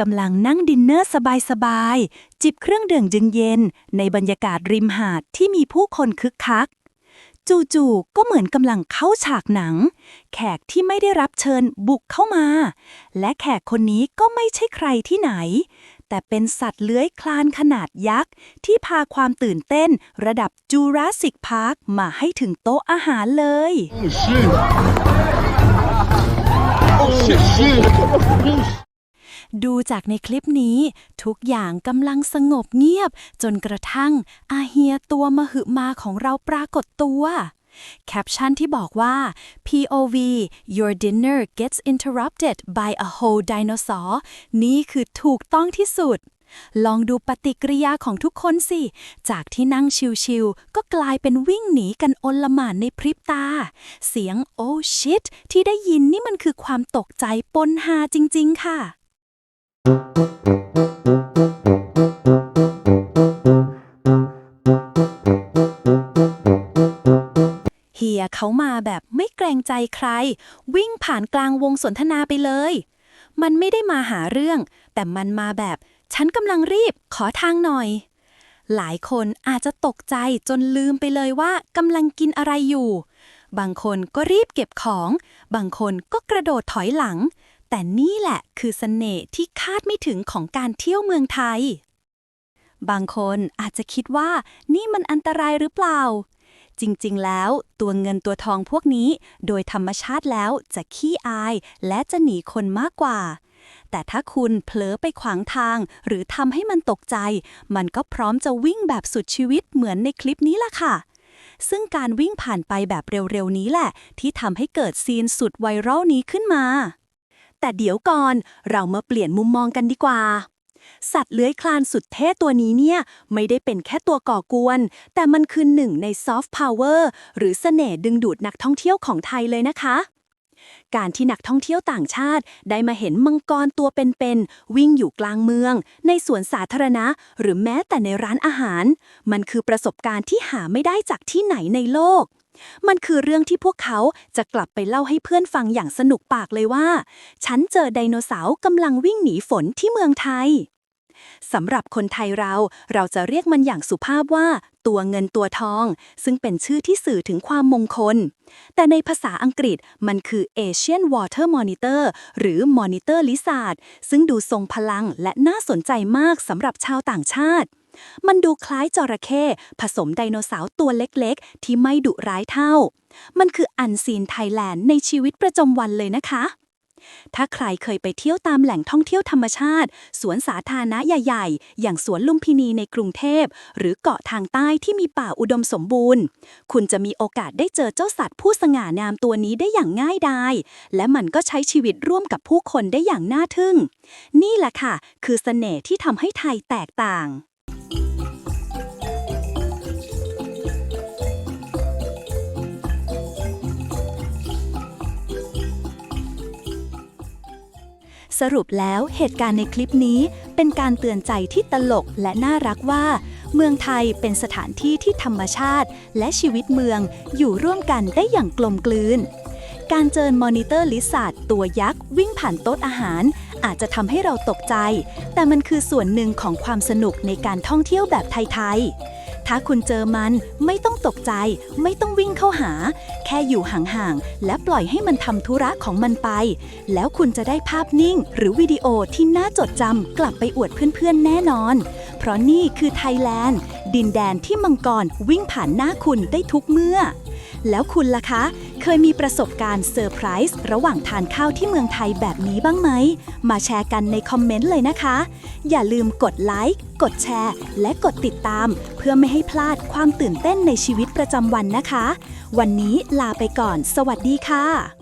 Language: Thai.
กำลังนั่งดินเนอร์สบายๆ จิบเครื่องดื่มจึงเย็น ในบรรยากาศริมหาดที่มีผู้คนคึกคัก จู่ๆ ก็เหมือนกำลังเข้าฉากหนัง แขกที่ไม่ได้รับเชิญบุกเข้ามา และแขกคนนี้ก็ไม่ใช่ใครที่ไหน แต่เป็นสัตว์เลื้อยคลานขนาดยักษ์ ที่พาความตื่นเต้นระดับจูราสสิกพาร์คมาให้ถึงโต๊ะอาหารเลย Oh shit! ดูจากในคลิปนี้ ทุกอย่างกำลังสงบเงียบ จนกระทั่งอาเฮียตัวมหึมาของเราปรากฏตัวแคปชั่นที่บอกว่า POV your dinner gets interrupted by a whole dinosaur นี่คือถูกต้องที่สุด ลองดูปฏิกิริยาของทุกคนสิ จากที่นั่งชิวๆ ก็กลายเป็นวิ่งหนีกันอนละหมานในพริบตา เสียงโอ้ชิตที่ได้ยินนี่มันคือความตกใจปนหาจริง ๆ ค่ะ เฮียเขามาแบบไม่เกรงใจใคร วิ่งผ่านกลางวงสนทนาไปเลย มันไม่ได้มาหาเรื่อง แต่มันมาแบบ ฉันกำลังรีบขอทางหน่อย หลายคนอาจจะตกใจจนลืมไปเลยว่ากำลังกินอะไรอยู่ บางคนก็รีบเก็บของ บางคนก็กระโดดถอยหลัง แต่นี่แหละคือเสน่ห์ที่คาดไม่ถึงของการเที่ยวเมืองไทย บางคนอาจจะคิดว่านี่มันอันตรายหรือเปล่า จริงๆ แล้วตัวเงินตัวทองพวกนี้ โดยธรรมชาติแล้วจะขี้อายและจะหนีคนมากกว่า แต่ถ้าคุณเผลอไปขวางทาง หรือทำให้มันตกใจ มันก็พร้อมจะวิ่งแบบสุดชีวิตเหมือนในคลิปนี้ล่ะค่ะซึ่งการวิ่งผ่านไปแบบเร็วๆนี้แหละ ที่ทำให้เกิดซีนสุดไวรัลนี้ขึ้นมา แต่เดี๋ยวก่อนเรามาเปลี่ยนมุมมองกันดีกว่า สัตว์เลื้อยคลานสุดเท่ตัวนี้เนี่ย ไม่ได้เป็นแค่ตัวก่อกวน แต่มันคือหนึ่งในซอฟต์พาวเวอร์หรือเสน่ห์ดึงดูดนักท่องเที่ยวของไทยเลยนะคะการที่นักท่องเที่ยวต่างชาติได้มาเห็นมังกรตัวเป็นๆวิ่งอยู่กลางเมือง ในสวนสาธารณะ หรือแม้แต่ในร้านอาหาร มันคือประสบการณ์ที่หาไม่ได้จากที่ไหนในโลก มันคือเรื่องที่พวกเขาจะกลับไปเล่าให้เพื่อนฟังอย่างสนุกปากเลยว่า ฉันเจอไดโนเสาร์กำลังวิ่งหนีฝนที่เมืองไทยสำหรับคนไทยเรา เราจะเรียกมันอย่างสุภาพว่า ตัวเงินตัวทอง ซึ่งเป็นชื่อที่สื่อถึงความมงคล แต่ในภาษาอังกฤษมันคือ Asian Water Monitor หรือ Monitor Lizard ซึ่งดูทรงพลังและน่าสนใจมากสำหรับชาวต่างชาติ มันดูคล้ายจระเข้ผสมไดโนเสาร์ตัวเล็กๆ ที่ไม่ดุร้ายเท่า มันคืออันซีนไทยแลนด์ในชีวิตประจำวันเลยนะคะ ถ้าใครเคยไปเที่ยวตามแหล่งท่องเที่ยวธรรมชาติ สวนสาธารณะใหญ่ ๆ อย่างสวนลุมพินีในกรุงเทพ หรือเกาะทางใต้ที่มีป่าอุดมสมบูรณ์ คุณจะมีโอกาสได้เจอเจ้าสัตว์ผู้สง่างามตัวนี้ได้อย่างง่ายดาย และมันก็ใช้ชีวิตร่วมกับผู้คนได้อย่างน่าทึ่ง นี่แหละค่ะ คือเสน่ห์ที่ทำให้ไทยแตกต่าง สรุปแล้วเหตุการณ์ในคลิปนี้เป็นการเตือนใจที่ตลกและน่ารักว่า เมืองไทยเป็นสถานที่ที่ธรรมชาติ และชีวิตเมืองอยู่ร่วมกันได้อย่างกลมกลืน การเจอมอนิเตอร์ลิซาร์ดตัวยักษ์วิ่งผ่านโต๊ะอาหาร อาจจะทำให้เราตกใจ แต่มันคือส่วนหนึ่งของความสนุกในการท่องเที่ยวแบบไทยๆ ถ้าคุณเจอมันไม่ต้องตกใจ ไม่ต้องวิ่งเข้าหา แค่อยู่ห่างๆ และปล่อยให้มันทำธุระของมันไป แล้วคุณจะได้ภาพนิ่ง หรือวิดีโอที่น่าจดจำกลับไปอวดเพื่อนๆแน่นอน เพราะนี่คือไทยแลนด์ ดินแดนที่มังกรวิ่งผ่านหน้าคุณได้ทุกเมื่อ แล้วคุณล่ะคะ เคยมีประสบการณ์เซอร์ไพรส์ระหว่างทานข้าวที่เมืองไทยแบบนี้บ้างไหม มาแชร์กันในคอมเมนต์เลยนะคะ อย่าลืมกดไลค์ กดแชร์ และกดติดตาม เพื่อไม่ให้พลาดความตื่นเต้นในชีวิตประจำวันนะคะ วันนี้ลาไปก่อน สวัสดีค่ะ